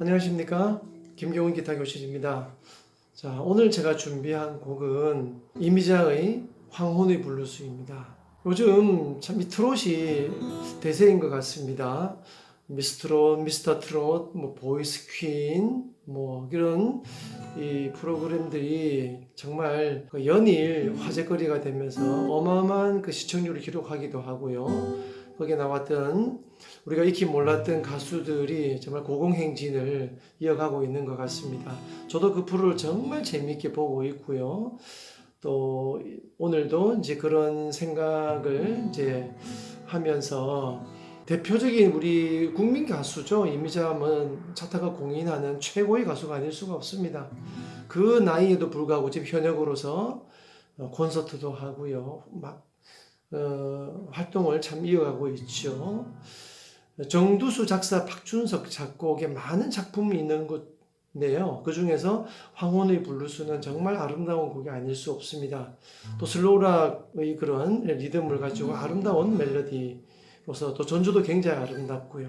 안녕하십니까 김경훈 기타 교실입니다. 자 오늘 제가 준비한 곡은 이미자의 황혼의 블루스입니다. 요즘 참 이 트롯이 대세인 것 같습니다. 미스트롯, 미스터 트롯, 뭐 보이스 퀸, 뭐 이런 이 프로그램들이 정말 그 연일 화제거리가 되면서 어마어마한 그 시청률을 기록하기도 하고요. 거기에 나왔던 우리가 익히 몰랐던 가수들이 정말 고공행진을 이어가고 있는 것 같습니다. 저도 그 프로를 정말 재미있게 보고 있고요. 또 오늘도 이제 그런 생각을 이제 하면서 대표적인 우리 국민 가수죠. 이미자는 차타가 공인하는 최고의 가수가 아닐 수가 없습니다. 그 나이에도 불구하고 지금 현역으로서 어, 콘서트도 하고요. 막 어, 활동을 참 이어가고 있죠. 정두수 작사, 박준석 작곡의 많은 작품이 있는 곳인데요. 그 중에서 황혼의 블루스는 정말 아름다운 곡이 아닐 수 없습니다. 또 슬로우락의 그런 리듬을 가지고 아름다운 멜로디로서 또 전주도 굉장히 아름답고요.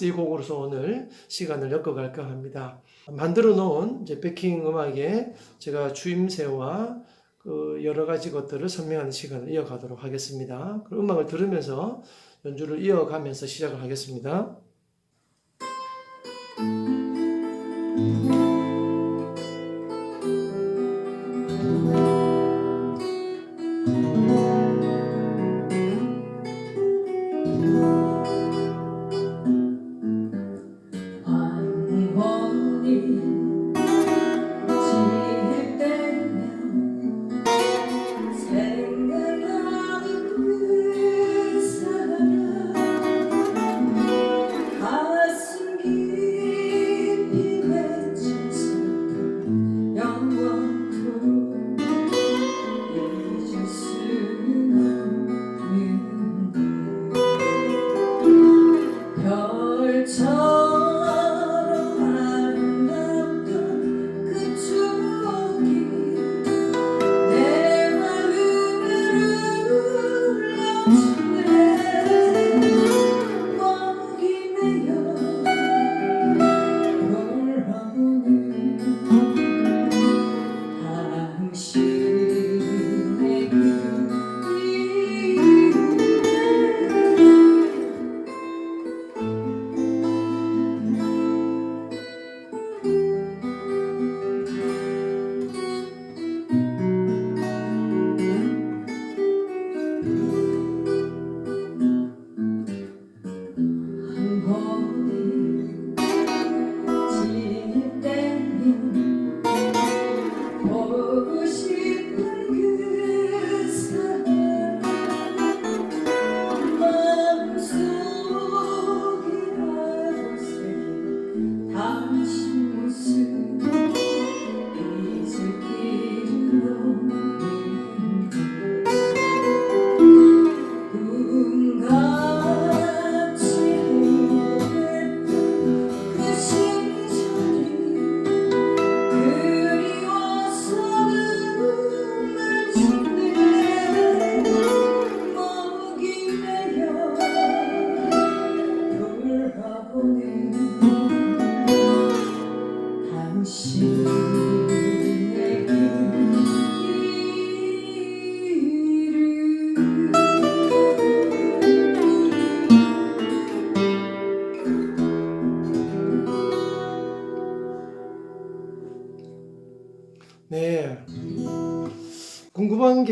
이 곡으로서 오늘 시간을 엮어갈까 합니다. 만들어 놓은 이제 백킹 음악에 제가 주임새와 그 여러 가지 것들을 설명하는 시간을 이어가도록 하겠습니다. 그 음악을 들으면서 연주를 이어가면서 시작을 하겠습니다.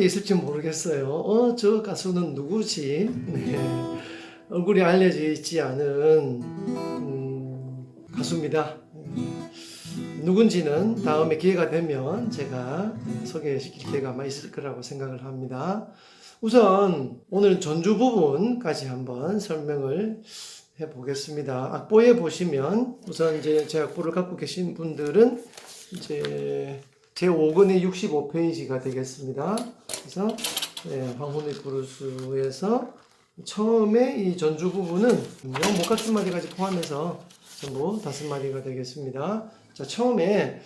게 있을지 모르겠어요. 어, 저 가수는 누구지? 네. 얼굴이 알려져 있지 않은 음, 가수입니다. 음, 누군지는 다음에 기회가 되면 제가 소개시킬 기회가 아마 있을 거라고 생각을 합니다. 우선 오늘 전주 부분까지 한번 설명을 해 보겠습니다. 악보에 보시면 우선 이제 제 악보를 갖고 계신 분들은 이제 제 5권의 65페이지가 되겠습니다. 그래서 네, 황혼의 브루스에서 처음에 이 전주 부분은 목 같은 마디까지 포함해서 전부 다섯 마디가 되겠습니다. 자 처음에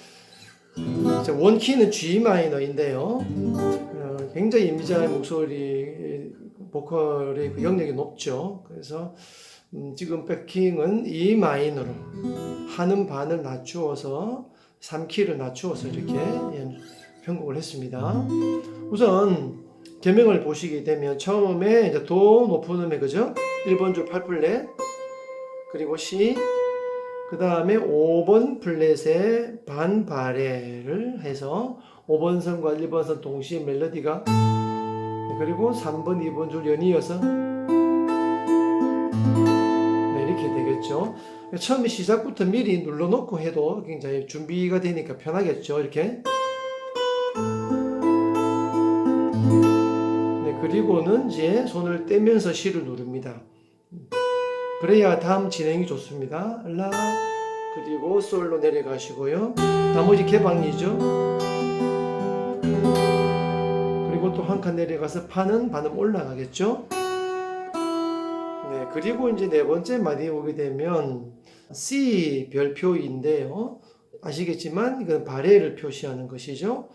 자, 원키는 G 마이너인데요. 어, 굉장히 이미자의 목소리 보컬의 그 영역이 높죠. 그래서 음, 지금 백킹은 E 마이너로 하는 반을 낮추어서 3키를 낮추어서 이렇게 예, 편곡을 했습니다. 우선 개명을 보시게 되면 처음에 이제 도 높은 음에 그죠? 1번 줄 8플랫 그리고 C 그 다음에 5번 플랫에 반바레를 해서 5번 선과 1번 선 동시에 멜로디가 그리고 3번, 2번 줄 연이어서 네, 이렇게 되겠죠. 처음에 시작부터 미리 눌러놓고 해도 굉장히 준비가 되니까 편하겠죠. 이렇게. 네, 그리고는 이제 손을 떼면서 C를 누릅니다. 그래야 다음 진행이 좋습니다. 라 그리고 솔로 내려가시고요. 나머지 개방이죠. 그리고 또 한 칸 내려가서 파는 반음 올라가겠죠. 네, 그리고 이제 네 번째 마디 오게 되면 C 별표인데요. 아시겠지만 이건 바레를 표시하는 것이죠.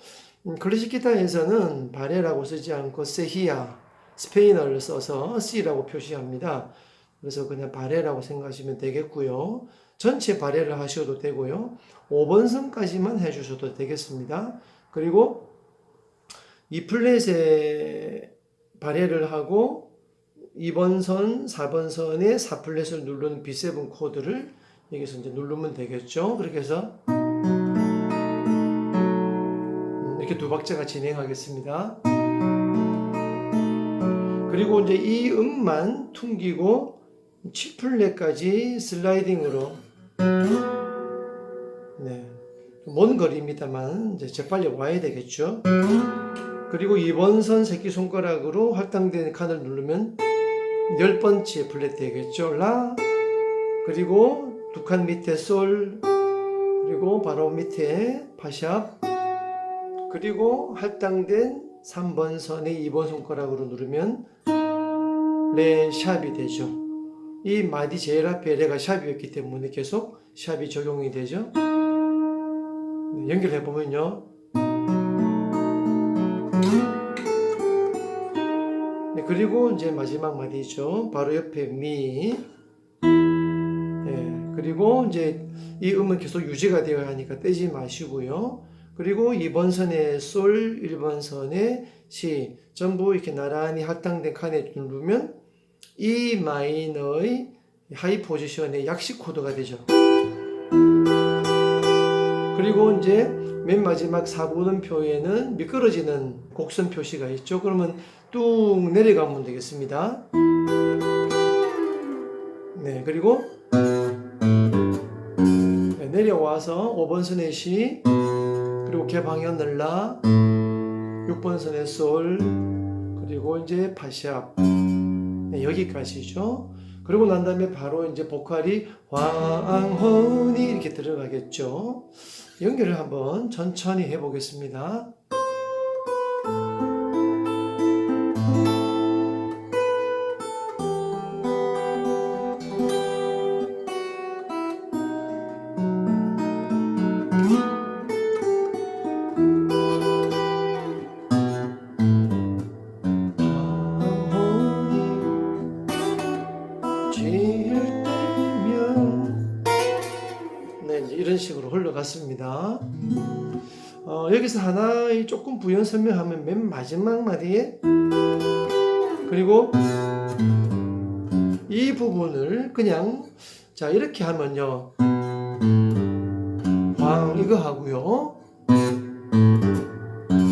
음, 클래식 기타에서는 바레라고 쓰지 않고 세히야 스페인어를 써서 C라고 표시합니다. 그래서 그냥 바레라고 생각하시면 되겠고요. 전체 바레를 하셔도 되고요. 5번 선까지만 해주셔도 되겠습니다. 그리고 이 플랫에 바레를 하고 2번 선, 4번 선에 4플랫을 누르는 B7 코드를 여기서 이제 누르면 되겠죠. 그렇게 해서 음, 이렇게 두 박자가 진행하겠습니다. 그리고 이제 이 음만 퉁기고 7플랫까지 슬라이딩으로 네. 먼 거리입니다만 이제 재빨리 와야 되겠죠. 그리고 2번 선 새끼손가락으로 할당된 칸을 누르면 열 번째 플랫 되겠죠. 라 그리고 두 칸 밑에 솔 그리고 바로 밑에 파샵 그리고 할당된 3번 선의 2번 손가락으로 누르면 레 샵이 되죠. 이 마디 제일 앞에 레가 샵이었기 때문에 계속 샵이 적용이 되죠. 네, 연결해 보면요. 네, 그리고 이제 마지막 마디죠. 바로 옆에 미. 네, 그리고 이제 이 음은 계속 유지가 되어야 하니까 떼지 마시고요. 그리고 2번 선에 솔, 1번 선에 시 전부 이렇게 나란히 할당된 칸에 누르면 E 마이너의 하이 포지션의 약식 코드가 되죠. 그리고 이제 맨 마지막 4분음표에는 미끄러지는 곡선 표시가 있죠. 그러면 뚝 내려가면 되겠습니다. 네, 그리고 네, 내려와서 5번 선의 시 그리고 개방현 늘라 6번 선의 솔 그리고 이제 파샵 네, 여기까지죠. 그리고 난 다음에 바로 이제 보컬이 왕혼이 이렇게 들어가겠죠. 연결을 한번 천천히 해보겠습니다. 어, 여기서 하나의 조금 부연 설명하면 맨 마지막 마디에 그리고 이 부분을 그냥 자 이렇게 하면요. 왕 이거 하고요.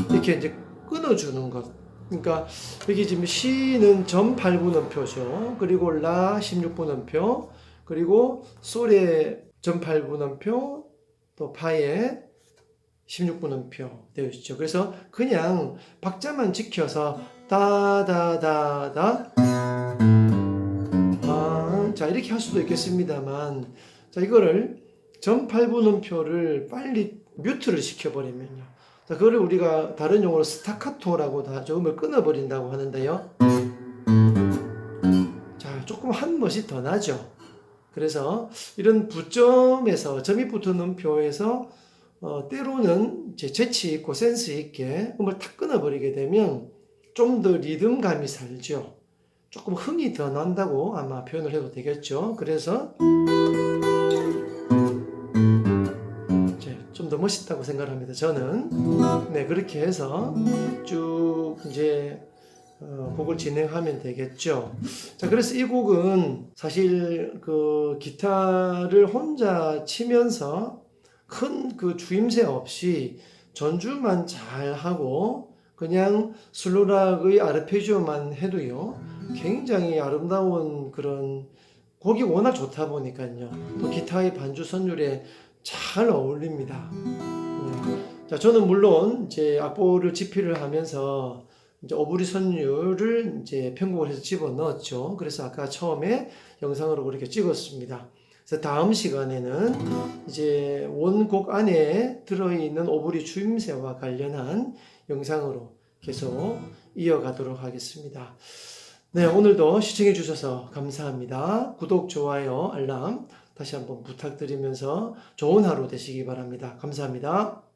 이렇게 이제 끊어주는 것. 그러니까 여기 지금 C는 점 8분음표죠. 그리고 라 16분음표, 그리고 솔의 점 8분음표, 또 파의 16분음표 되어 있죠. 그래서 그냥 박자만 지켜서 다다다다 아, 자 이렇게 할 수도 있겠습니다만 자 이거를 점 8분음표를 빨리 뮤트를 시켜버리면요. 자, 그거를 우리가 다른 용어로 스타카토라고 다 저음을 끊어버린다고 하는데요. 자, 조금 한 멋이 더 나죠. 그래서 이런 부점에서 점이 붙는 표에서 어, 때로는 이제 재치 있고 센스 있게 음을 탁 끊어버리게 되면 좀 더 리듬감이 살죠. 조금 흥이 더 난다고 아마 표현을 해도 되겠죠. 그래서 좀 더 멋있다고 생각합니다. 저는 네 그렇게 해서 쭉 이제 어, 곡을 진행하면 되겠죠. 자, 그래서 이 곡은 사실 그 기타를 혼자 치면서 큰 그 주임새 없이 전주만 잘 하고 그냥 슬로락의 아르페지오만 해도요 굉장히 아름다운 그런 곡이 워낙 좋다 보니까요 또 기타의 반주 선율에 잘 어울립니다. 네. 자, 저는 물론 이제 악보를 집필을 하면서 이제 오브리 선율을 이제 편곡을 해서 집어 넣었죠. 그래서 아까 처음에 영상으로 그렇게 찍었습니다. 그래서 다음 시간에는 이제 원곡 안에 들어있는 오브리 주임새와 관련한 영상으로 계속 이어가도록 하겠습니다. 네, 오늘도 시청해 주셔서 감사합니다. 구독, 좋아요, 알람 다시 한번 부탁드리면서 좋은 하루 되시기 바랍니다. 감사합니다.